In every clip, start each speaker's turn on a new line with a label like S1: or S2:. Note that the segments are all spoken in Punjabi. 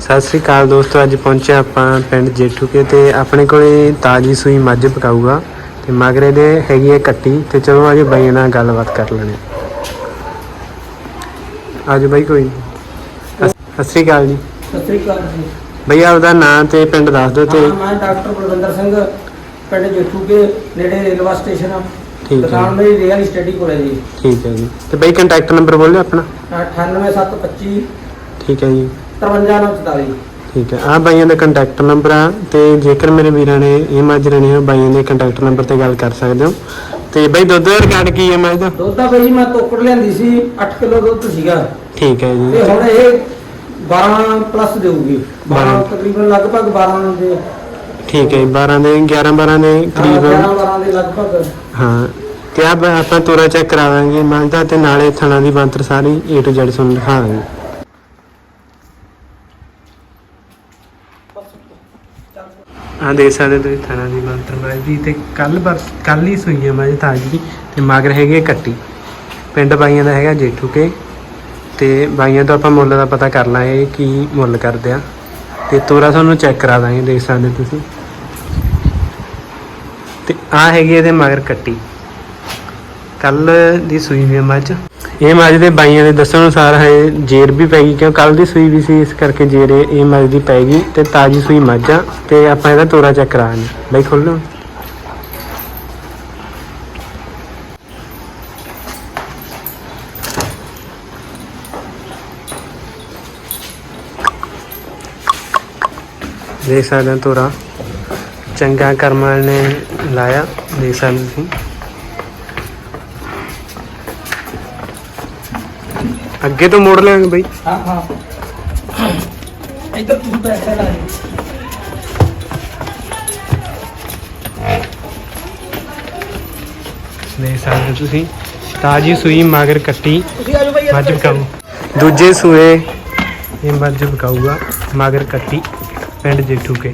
S1: ਸਤਿ ਸ੍ਰੀ ਅਕਾਲ ਦੋਸਤੋ ਅੱਜ ਪਹੁੰਚੇ ਆਪਾਂ ਪਿੰਡ ਜੇਠੂਕੇ ਤੇ ਆਪਣੇ ਕੋਲੇ ਤਾਜੀ ਸੂਈ ਮੱਝ ਪਕਾਊਗਾ ਤੇ ਮਗਰੇ ਦੇ ਹੈਗੀ ਹੈ ਕੱਟੀ ਤੇ ਚਲੋ ਅੱਜ ਬਾਈ ਨਾਲ ਗੱਲਬਾਤ ਕਰ ਲੈਣੇ ਅੱਜ ਬਾਈ ਕੋਈ। ਸਤਿ ਸ੍ਰੀ ਅਕਾਲ ਜੀ।
S2: ਸਤਿ ਸ੍ਰੀ ਅਕਾਲ ਜੀ।
S1: ਬਈ ਆਪਦਾ ਨਾਂ ਤੇ ਪਿੰਡ ਦੱਸ ਦਿਓ ਤੇ
S2: ਮੈਂ ਡਾਕਟਰ ਬਲਵਿੰਦਰ ਸਿੰਘ ਪਿੰਡ ਜੇਠੂ ਕੇ ਨੇੜੇ ਰੇਲਵਾ ਸਟੇਸ਼ਨ ਆ।
S1: ਠੀਕ ਹੈ
S2: ਦੁਕਾਨ ਮੇਰੀ ਰੀਅਲ ਸਟੱਡੀ ਕੋਲ ਹੈ ਜੀ।
S1: ਠੀਕ ਹੈ ਜੀ। ਤੇ ਬਈ ਕੰਟੈਕਟ ਨੰਬਰ ਬੋਲਿਓ ਆਪਣਾ।
S2: 98725
S1: ਠੀਕ ਹੈ ਜੀ।
S2: 53944
S1: ਠੀਕ ਹੈ। ਆ ਬਾਈਆਂ ਦਾ ਕੰਟੈਕਟ ਨੰਬਰ ਆ ਤੇ ਜੇਕਰ ਮੇਰੇ ਵੀਰਾਂ ਨੇ ਇਹ ਮੱਝ ਲੈਣੀ ਹੋ ਬਾਈਆਂ ਦੇ ਕੰਟੈਕਟ ਨੰਬਰ ਤੇ ਗੱਲ ਕਰ ਸਕਦੇ ਹੋ। ਤੇ ਬਈ ਦੁੱਧ ਦਾ ਰਿਕਾਰਡ ਕੀ ਹੈ ਮੱਝ ਦਾ?
S2: ਦੁੱਧ ਦਾ ਬਈ ਮੈਂ ਤੋਕੜ ਲਿਆਂਦੀ ਸੀ 8 ਕਿਲੋ ਦੁੱਧ ਸੀਗਾ।
S1: ਠੀਕ ਹੈ
S2: ਤੇ
S1: ਜੀ
S2: ਹੁਣ ਇਹ 12 ਪਲੱਸ ਦੇਊਗੀ। 12
S1: ਬਾਰਾਂ।
S2: ਤਕਰੀਬਨ ਲਗਭਗ 12 ਦੇ।
S1: ਠੀਕ ਹੈ ਜੀ, 12 ਦੇ 11 12 ਦੇ ਕਰੀਬ।
S2: 11 12 ਦੇ ਲਗਭਗ।
S1: ਹਾਂ। ਤੇ ਆ ਆਪਾਂ ਤੋਰਾ ਚੈੱਕ ਕਰਾ ਦਾਂਗੇ ਮੱਝ ਦਾ ਤੇ ਨਾਲੇ ਥਣਾ ਦੀ ਬੰਤਰ ਸਾਰੀ A to Z ਤੁਹਾਨੂੰ ਦਿਖਾ ਆ ਦੇਖ ਸਕਦੇ ਹੋ ਤੁਸੀਂ ਥਣਾ ਦੀ ਬੰਤਰ ਮੱਝ ਦੀ ਤੇ ਕੱਲ ਕੱਲ ਹੀ ਸੂਈ ਹੈ ਤਾਜੀ ਤੇ ਮਗਰ ਹੈਗੇ ਕੱਟੀ। ਪਿੰਡ ਬਾਈਆਂ ਦਾ ਹੈਗਾ ਜੇਠੂ ਕੇ। ਤੇ ਬਾਈਆਂ ਤੋਂ ਆਪਾਂ ਮੁੱਲ ਦਾ ਪਤਾ ਕਰ ਲਾਂਗੇ ਕੀ ਮੁੱਲ ਕਰਦੇ ਆ। ਤੇ ਤੋਰਾ ਤੁਹਾਨੂੰ ਚੈੱਕ ਕਰਾ ਦਾਂਗੇ, ਦੇਖ ਸਕਦੇ ਤੁਸੀਂ। ਤੇ ਆ ਹੈਗੀ ਇਹਦੇ ਮਗਰ ਕੱਟੀ। ਕੱਲ ਦੀ ਸੂਈ ਵੀ ਮੱਝ। ਇਹ ਮੱਝ ਦੇ ਬਾਈਆਂ ਦੇ ਦੱਸਣ ਅਨੁਸਾਰ ਹੈ ਜੇਰ ਵੀ ਪੈ ਗਈ, ਕਿਉਂ ਕੱਲ ਦੀ ਸੂਈ ਵੀ ਸੀ, ਇਸ ਕਰਕੇ ਜੇਰ ਇਹ ਮੱਝ ਦੀ ਪੈ ਗਈ ਤੇ ਤਾਜੀ ਸੂਈ ਮੱਝ ਆ ਤੇ ਆਪਾਂ ਇਹਦਾ ਤੋਰਾ ਚੈੱਕ ਕਰਾਂਗੇ। ਬਾਈ ਖੋਲੋ ਦੇਖ ਸਕਦੇ ਹੋ ਤੋਰਾ। ਚੰਗਾ ਕਰਮਾਂ ਨੇ ਲਾਇਆ, ਦੇਖ ਸਕਦੇ ਤੁਸੀਂ। ਅੱਗੇ ਤੋਂ ਮੋੜ ਲਿਆਂਗੇ ਬਈ।
S2: ਹਾਂ ਹਾਂ। ਇੱਧਰ ਤੁਸੀਂ ਪੈਸੇ ਲਾ
S1: ਦੇਖ ਸਕਦੇ ਤੁਸੀਂ ਤਾਜੀ ਸੂਈ ਮਗਰ ਕੱਟੀ
S2: ਤੁਸੀਂ ਆਜੋ
S1: ਮੱਝ ਬਕਾਊ ਦੂਜੇ ਸੂਏ ਇਹ ਮੱਝ ਬਕਾਊਗਾ ਮਗਰ ਕੱਟੀ ਪਿੰਡ ਜੇਠੂ ਕੇ।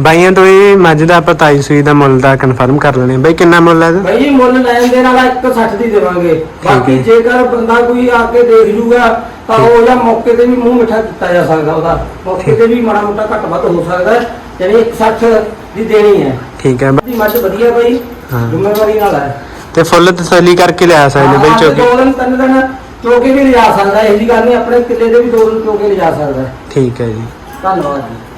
S1: ਬਾਈਆਂ ਤੋਂ ਇਹ ਮੱਝ ਦਾ ਆਪਾਂ ਤਾਜੀ ਸੂਈ ਦਾ ਮੁੱਲ ਦਾ ਕਨਫਰਮ ਕਰ ਲੈਣੇ ਬਈ ਕਿੰਨਾ ਮੁੱਲ ਹੈ ਇਹਦਾ?
S2: ਭਾਈ ਮੁੱਲ ਲੈਣ ਦੇ ਨਾਲ 160 ਦੀ ਦੇਵਾਂਗੇ। ਬਾਕੀ। ਜੇਕਰ ਬੰਦਾ ਕੋਈ ਆ ਕੇ ਦੇਖ ਜੂਗਾ ਤਾਂ ਉਹ ਜਾਂ ਮੌਕੇ ਤੇ ਵੀ ਮੂੰਹ ਮਿੱਠਾ ਕੀਤਾ ਜਾ ਸਕਦਾ ਉਹਦਾ। ਮੌਕੇ ਤੇ ਵੀ ਮਾੜਾ ਮੋਟਾ ਘੱਟ ਵੱਧ ਹੋ ਸਕਦਾ ਹੈ। ਯਾਨੀ 160 ਦੀ ਦੇਣੀ ਹੈ।
S1: ਠੀਕ ਹੈ।
S2: ਦੀ ਮੱਝ ਵਧੀਆ ਭਾਈ
S1: ਹਾਂ।
S2: ਜ਼ਿੰਮੇਵਾਰੀ ਨਾਲ ਹੈ।
S1: ਤੇ ਫੁੱਲ ਤਸੱਲੀ ਕਰਕੇ ਲਿਆ ਸਕਦੇ ਬਈ
S2: ਹਾਂ,
S1: ਚੋਕੇ
S2: ਦੋ ਦਿਨ ਤਿੰਨ ਦਿਨ ਚੋਕੇ ਵੀ ਲਿਜਾ ਸਕਦਾ ਹੈ, ਇਹੋ ਜੀ ਗੱਲ ਨਹੀਂ ਆਪਣੇ ਕਿੱਲੇ ਦੇ ਵੀ ਦੋ ਦਿਨ ਚੋਕੇ ਲਿਜਾ ਸਕਦਾ ਹੈ।
S1: ਠੀਕ ਹੈ ਜੀ।
S2: ਧੰਨਵਾਦ ਜੀ।